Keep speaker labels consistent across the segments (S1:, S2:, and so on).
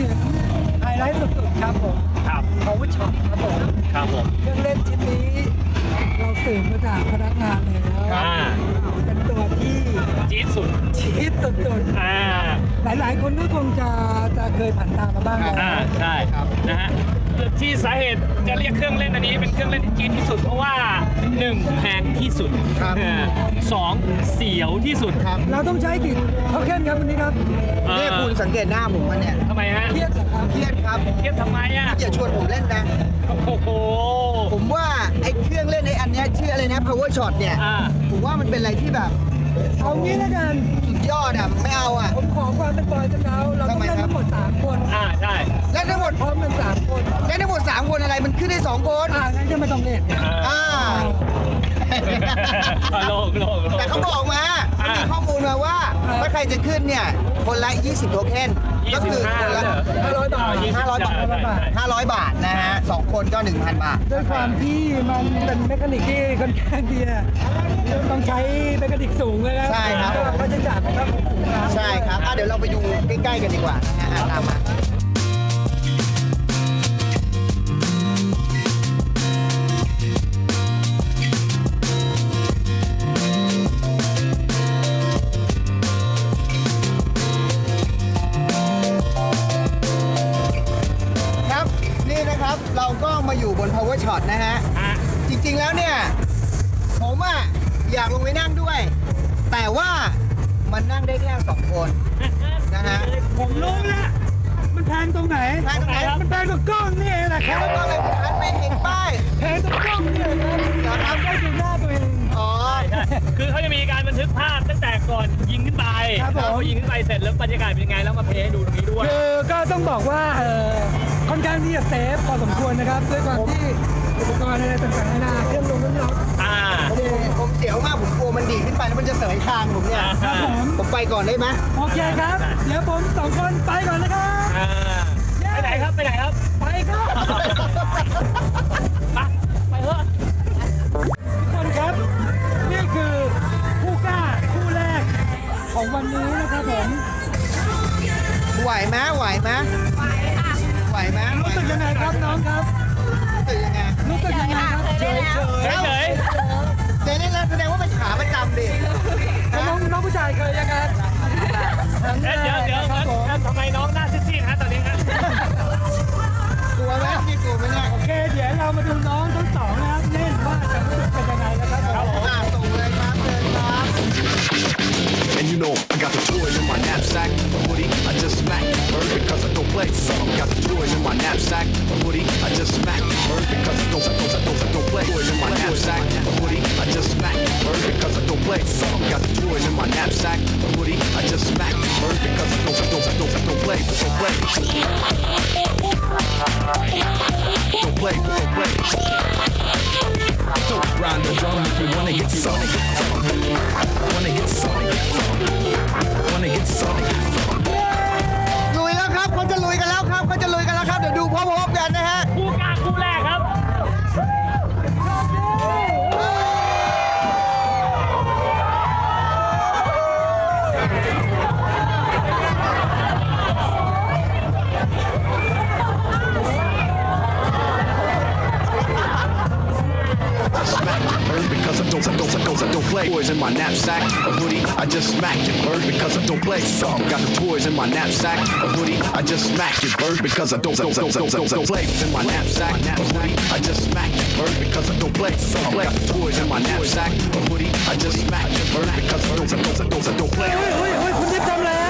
S1: ถึงไฮไลท์สุดๆครับผม
S2: ครับ
S1: power shot ครับผม
S2: ครับผม
S1: เครื่องเล่นชิ้นนี้ เราสืบมาจากพนักงานแล้ว
S2: อ่า
S1: เป็นตัว ที่
S2: จี๊ดสุด
S1: ชีดสุด
S2: อ่า
S1: ๆ หลายๆ คนก็คงจะจะเคยผ่านตามมาบ้างแล้ว
S2: อ่าใช่นะฮะที่สาเหตุจะเรียกเครื่องเล่นอันนี้เป็นเครื่องเล่นที่จี๊ดที่สุด เพราะว่าหนึ่งแพงที่สุด
S3: ครับ
S2: เออสองเสียวที่สุด
S3: ครับ
S1: เราต้องใช้กี่โทเค็นครับวันนี้ครับ
S3: เนี่ยคุณสังเกตหน้าผมมาเนี่ย
S2: ทำไมฮะ
S1: เครียดเหรอครับ
S3: เครียดครับ
S2: เทียบทำไมอะ
S3: อย่าชวนผมเล่นนะ
S2: โอ้โห
S3: ผมว่าไอ้เครื่องเล่นไอ้อันเนี้ยชื่ออะไรนะ power shot เนี่ย
S2: อ่า
S3: ผมว่ามันเป็นอะไรที่แบบ
S1: เอางี้แล้วกัน
S3: สุดยอดอะไม่เอาอะ
S1: ผมขอความเป็นบอยกันแล้วเราต้อง
S3: ทำไม
S1: เล่น
S3: ครับ
S1: ทั้งหมด3คน
S2: อ่าใช่
S3: เล่นทั้งหมด
S1: พร้อมกัน3คน
S3: เล่นทั้งหมด3คนอะไรมันขึ้นได้2คน
S1: อ่างั้นก็ไม่ต้องเล่น
S2: อ่า
S3: อ่า
S2: โลกโลกโลก
S3: แต่เขาบอกมามันมี
S2: อ่า
S3: ข้อมูลมาว่าถ้าใครจะขึ้นเนี่ย คนละ 20 โทเค็น ก็คือคนละ
S1: 500บาท
S3: 500บาท
S1: 500บาท
S3: 500บาทนะฮะสองคนก็1,000บาท
S1: ด้วยความที่มันเป็นเมคานิกที่ค่อนข้างที่จะต้องใช้เมคานิกสูงเลยนะ
S3: ใช่ครับ
S1: ก็จะจ่ายมันก็สูงนะ
S3: ใช่ครับอะเดี๋ยวเราไปดูใกล้ๆกันดีกว่านะฮะอะตามมา ครับ เราก็มาอยู่บน power shot นะฮะ
S2: อะ
S3: จริงๆแล้วเนี่ย ผมอะอยากลงไปนั่งด้วย แต่ว่ามันนั่งได้แค่สองคน นะฮะ
S1: ผมรู้แล้วมันแพงตรงไหน
S3: แพงตรงไหนครับ
S1: มันแพงตรงกล้องนี่เองแหละครับ
S3: แล้วก็เลยหันไปเห็นป้าย
S1: แพงตรงกล้องนี่เองครับ
S3: เหรอครับ
S1: ได้ดูหน้าตัวเอง
S3: อ๋อ
S2: นทึกภาพตั้งแต่ก่อนยิงขึ้นไป
S1: ครับผม
S2: พอยิงขึ้นไปเสร็จแล้วบรรยากาศเป็นยังไงแล้วมาเพลย์ให้ดูตรงนี้ด้วย
S1: คือก็ต้องบอกว่าเอ่อค่อนข้างที่จะเซฟพอสมควรนะครับด้วยความที่อุปกรณ์อะไรต่างๆนานาเครื่องลงน้ำร้อน
S2: อ่า
S3: ผมผมเสียวมากผมกลัวมันดีดขึ้นไปแล้วมันจะเสยคางผมเนี่ย
S1: ครับผม
S3: ผมไปก่อนได้ไหม
S1: โอเคครับ เดี๋ยวผมสองคนไปก่อนนะครับ
S2: อ่า ไปไหนครับ ไปไหน เค
S1: ย
S3: ยังไง
S1: เอ๊ะ
S2: เดี๋ยวเดี๋ยว
S1: ครับผม
S2: งั้นทำไมน้องหน้าซีดๆฮะตอนนี้ฮะ
S3: กลัวไหมมีกลัวไหมเนี่ย
S1: โอเคเดี๋ยวเรามาดูน้องทั้งสองนะครับเล่นว่าจะรู้สึกเป็นยังไงนะครับผม
S3: อ่าส่งเลยครับเชิญครับ
S4: And you know, I got the toys in my knapsack. A hoodie, I just smack. Bird because I don't play. Got the toys in my knapsack. A hoodie, I just smack. Bird because I don't, I cause I don't play. Toys in my knapsack, a hoodie, I just smack your bird because I don't play. Some got the toys in my knapsack, a hoodie, I just smack your bird because I don't, don't, don't, don't, don't, don't play. In my knapsack, knapsack, I just smack your bird because I don't play. Some got the toys in my knapsack, a hoodie, I just smack your bird because I don't, don't, don't, don't play.
S1: Oi,
S2: oi, oi, oi,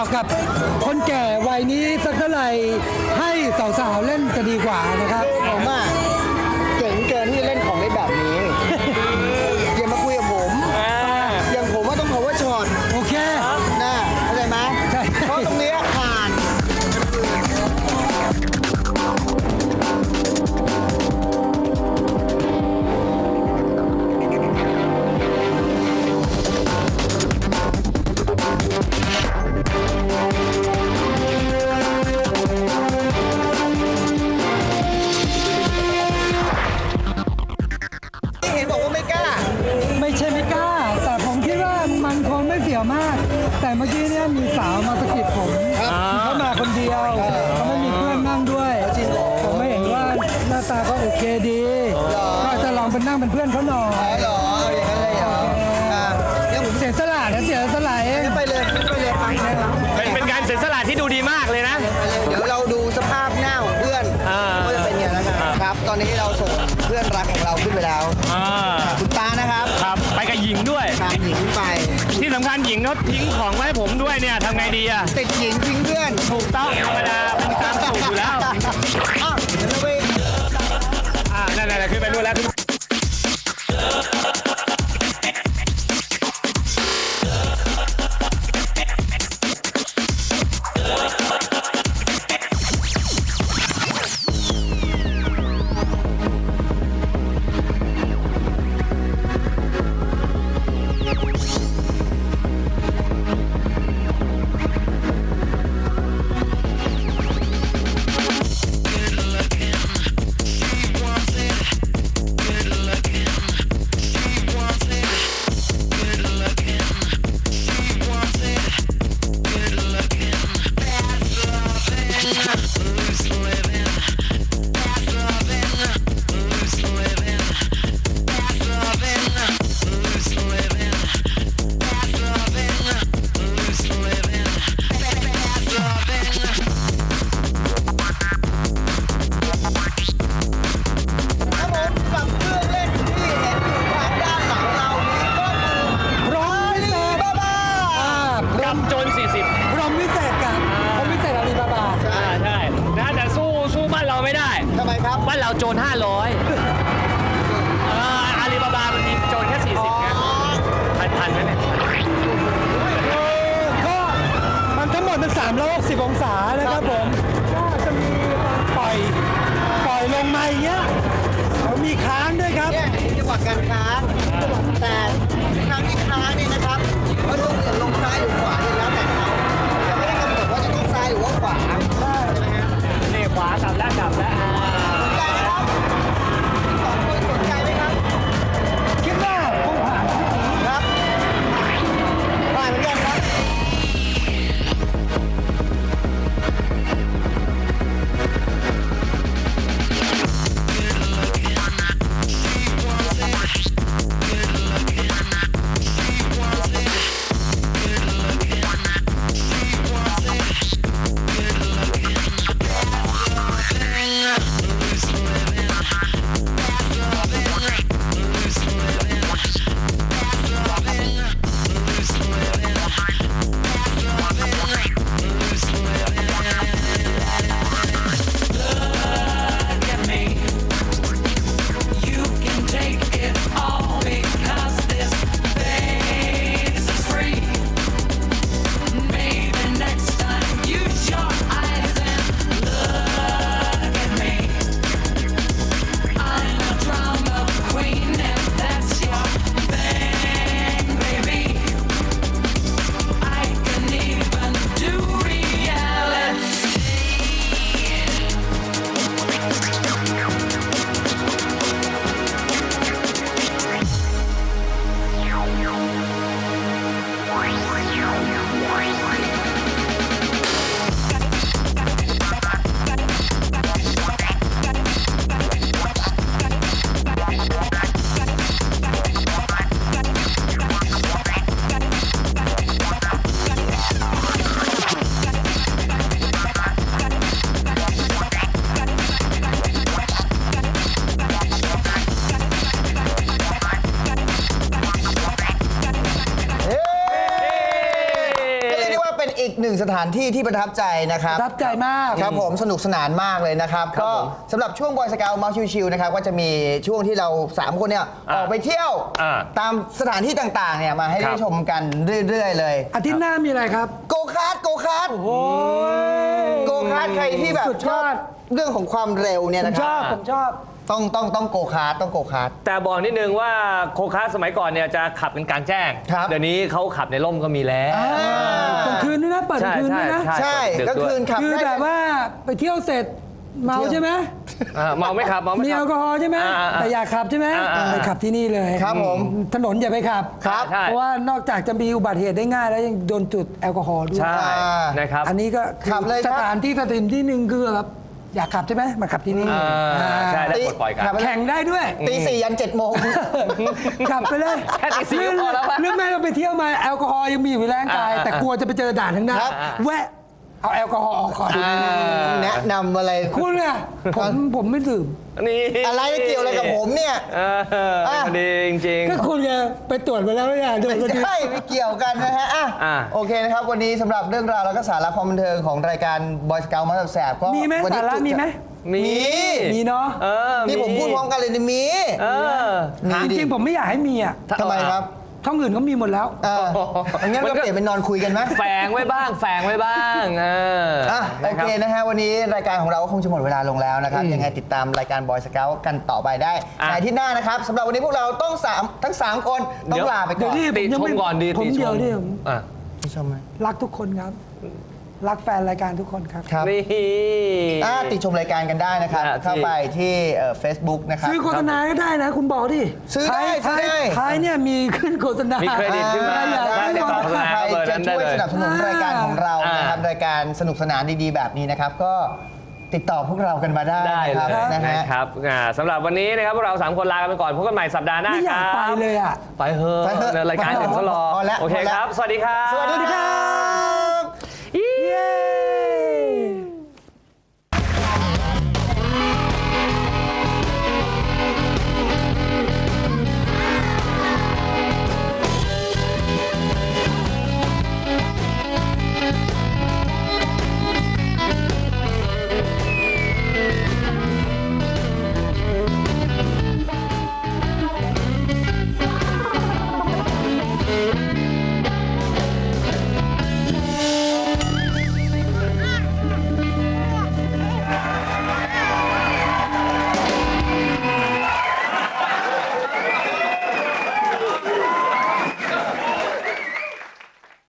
S2: าะ
S1: กั
S2: บคนแก่วัยนี้สักเท่า
S1: ไหร่ให้
S3: สาวๆเล่นจะดี
S1: กว่านะ
S3: ครับ
S2: ผมว่า นี้
S1: มีสาวมาสะกิดผม
S3: ครับ
S1: เขามาคนเดียวเขาไม่มีเพื่อนนั่งด้วย
S3: จริงเหรอ
S1: ผมไม่เห็นว่าหน้าตาก็โอเคดีก็จะลองเป็นนั่งเป็นเพื่อนเขาหน่อย
S3: อ๋อเหรอเอาอย่างนั้นเลยเหรออะเดี๋ยวผม
S1: เสียสละนะเสียสละเอง
S3: ไปเลยไปเลยไปเลย
S2: เป็นเป็นการเสียสละที่ดูดีมากเลยนะ
S3: ห
S2: ญิงเขาทิ้งของไว้ให้ผมด้วยเนี่ยทำไงดีอะ
S3: ติดหญิงทิ้งเพื่อน
S2: ถูกต้องธรรมดาเป็นตามสูตรอยู่แล้ว
S3: อ้าวเดี๋ยวเราไป
S2: อ่านั่นๆๆขึ้นไปนู่นแล้วขึ้น
S3: เครื่องเล่นที่เห็นอยู่ทางด้านหลังเรานี้ก็คือ
S1: พร้อมวิเศษ
S3: บ้าบ้า
S1: อ่า
S2: กับโจร40
S1: พร้อมวิเศษกับพร้อมวิเศษอาลีบาบา
S3: ใช่
S2: อ่าใช่นะแต่สู้สู้บ้านเราไม่ได้
S3: ทำไมครับ
S2: บ้านเราโจร 500อ่าอาลีบาบามันมีโจรแค่ 40ไงทันทันไหมเนี่ย
S1: ก็มันทั้งหมดมัน360องศานะครับผม ก็จะมีการปล่อย ปล่อยลงมาอย่างเงี้ยแล้ว มีค้างด้วยครับ
S3: เนี่ยนี่จังหวะการค้างแต่ทุกครั้งที่ค้างเนี่ยนะครับเขาลงเนี่ยลงซ้ายหรือขวาเนี่ยแล้วแต่เขาจะไม่ได้กำหนดว่าจะต้องซ้ายหรือว่าขวาใช่ไหมฮะ
S2: นี่ขวากลับแล้วกลับแล้ว
S3: งสถานที่ที่ประทับใจนะครับ
S1: ประทับใจมาก
S3: ครับผมสนุกสนานมากเลยนะครับ ก็สำหรับช่วงบอยสกาวมาชิวๆนะครับก็จะมีช่วงที่เรา 3 คนเนี่ยออกไปเที่ยว
S2: อ่า
S3: ตามสถานที่ต่างๆเนี่ยมาให้
S2: ครั
S3: ได้
S2: บ
S3: ชมกันเรื่อย ๆ เลย
S1: อาทิตย์หน้ามีอะไรครับ
S3: โกคาร์ดโกคาร์ด
S1: โอ้ย
S3: โกคาร์ดใครที่แบบ
S1: สุด
S3: ช
S1: ย
S3: อ
S1: อบด
S3: เรื่องของความเร็วเนี่ย
S1: ผม
S3: นะค
S1: ช
S3: รั
S1: อ
S3: บ บ
S1: ผมชอบ
S3: ต้องต้องต้องโกคาร์ดต้องโกคาร์ด
S2: แต่บอกนิดนึงว่าโคคาสมัยก่อนเนี่ยจะขับกันกลางแจ้ง
S3: ครับ
S2: เดี๋ยวนี้เขาขับในร่มก็มีแล้ว
S3: อ่า
S1: กลางคืนด้วยนะเปิดกลางคืนด้วยนะ
S3: ใช่
S2: ดึ
S3: ก็
S2: ด้วย
S3: คืนขับ
S1: คือ
S3: ได้
S1: แบบว่าไปเที่ยวเสร็จเมาใช่ไหม
S2: อ่าเมาไหมครับเมาไหม
S1: มี
S2: ค
S1: แอ
S2: รับ
S1: ลกอฮอล์ใช่ไหม
S2: อ่าอ่า
S1: แต่อยากขับใช่ไหม
S2: อ่าอ่า
S1: ไปขับที่นี่เลย
S3: ครับผม
S1: ถนนอย่าไปขับ
S3: ครับ
S2: ใช่
S1: เพราะว่านอกจากจะมีอุบัติเหตุได้ง่ายแล้วยังโดนจุดแอลกอฮอล์ด้วย
S2: ใช่
S3: อ่า
S2: นะครับ
S1: อันนี้ก็คือ
S3: ขับเลยค
S1: ส
S3: รับ
S1: ถานที่สถานที่หนึ่งคือแบบ อยากขับใช่ไหมมาขับที่นี่
S2: อ่า
S1: อ่า
S2: ใช่ได้ปลดปล่อยกัน
S3: ขับไปเลย
S1: แข่งได้ด้วย
S3: ตีสี่ยันเจ็ดโมง
S1: ขับไปเลย
S2: แค่ตีสี่ก็พอแล้วปะ
S1: หรือไม่ก็ไปเที่ยวมาแอลกอฮอล์ยังมีอยู่ในร่างกาย
S2: อ่า
S1: แต่กลัวจะไปเจอด่านข้างหน้า
S3: ครับ
S1: แวะ เอาแอลกอฮอล์ออกก่อน
S3: แนะนำอะไร
S1: คุณเนี่ยผมผมไม่ดื่ม
S2: นี่
S3: อะไรเกี่ยวอะไรกับผมเนี่ย
S2: เออ
S3: อะ
S2: ดีจริง
S1: ก็คุณไงไปตรวจมาแล้วเนี่ยโดน
S3: ไม่
S1: กระดิ่ง
S3: ใช่ไม่เกี่ยวกันนะฮะอะ
S2: อะ
S3: โอเคนะครับ วันนี้สำหรับเรื่องราวแล้วก็สาระความบันเทิงของรายการ Boy Scout มาแสบก็
S1: มีไหม
S3: วันนี้
S1: สาระมีไหม
S2: ๆ มี
S3: มี
S1: มีเนาะ
S2: เออ
S3: นี่ผมพูดพร้อมกันเลยนี่มี
S2: เออ
S3: มี
S1: จ
S3: ดิ
S1: ริงๆผมไม่อยากให้มีอะ
S3: ทำไมครับ
S1: ช่องอื่นเขามีหมดแล้ว
S3: เอองั้น
S2: มัน
S3: ก็
S2: ก็
S3: เปลี่ยนเป็นนอนคุยกันไหม
S2: แฝงไว้บ้าง แฝงไว้บ้างเออ
S3: อะโอ
S2: นะรับ
S3: เคนะฮะวันนี้รายการของเราก็คงจะหมดเวลาลงแล้วนะครับ ยังไงติดตามรายการ Boy Scout กันต่อไปได้
S2: อะ
S3: ในอาที่หน้านะครับสำหรับวันนี้พวกเราต้องสามทั้งสามคนต้อ
S2: เดี๋
S3: ง
S2: ยว
S3: ลาไปก่
S1: เดี๋
S3: อย
S1: วนนี่
S2: ติ
S1: ผมยัง
S2: ชม
S1: ไม่
S2: ก่อนดี
S1: ผม
S2: ติช
S1: เดียว
S2: ม
S1: เนี่ยผม
S2: อะ
S3: ผู้ชมไหม
S1: รักทุกคนครับ รักแฟนรายการทุกคนครับ
S3: ครับ
S2: นี่
S3: อะติดชมรายการกันได้นะครับ
S2: อะ
S3: เข้าไปที่เฟซบุ๊กนะครับ
S1: ซื้อโฆษณาก็ได้นะ คุณบอกดิ
S3: ซื้อได้
S1: ท้าย
S3: ซื้อได้
S1: ท้ายเนี่ยมีขึ้นโฆษณา
S2: มีเครดิตขึ้นมา
S1: ใครอยาก
S2: ได้
S1: ให้
S2: ติด
S1: มา
S2: ต่อโฆษณา
S3: ใคร
S2: เบอร์
S3: จะ
S2: นั้นได้
S3: ช่วย
S2: เลย
S3: สนับสนุนรายการของเรา
S2: อ่าน
S3: นะครับรายการสนุกสนานดีๆ แบบนี้นะครับ ก็ติดต่อพวกเรากันมาได้
S2: ได้
S3: นะ
S2: เล
S3: ครับ
S2: ย
S3: นะฮะ
S2: นะครับอ่าสำหรับวันนี้นะครับพวกเราสามคนลากันไปก่อนพบกันใหม่สัปดาห์หน้า
S1: ไม่อ
S2: ค
S1: ยาก
S2: รับ
S1: ไปเลยอะ
S2: ไปเถอะ
S3: ไปเถอะ
S2: รายการอื่นเขารอ
S3: พอแล้ว
S2: โอเค
S3: พอแล้ว
S2: ครับ สวัสดีครับ
S3: สวัสดีครับ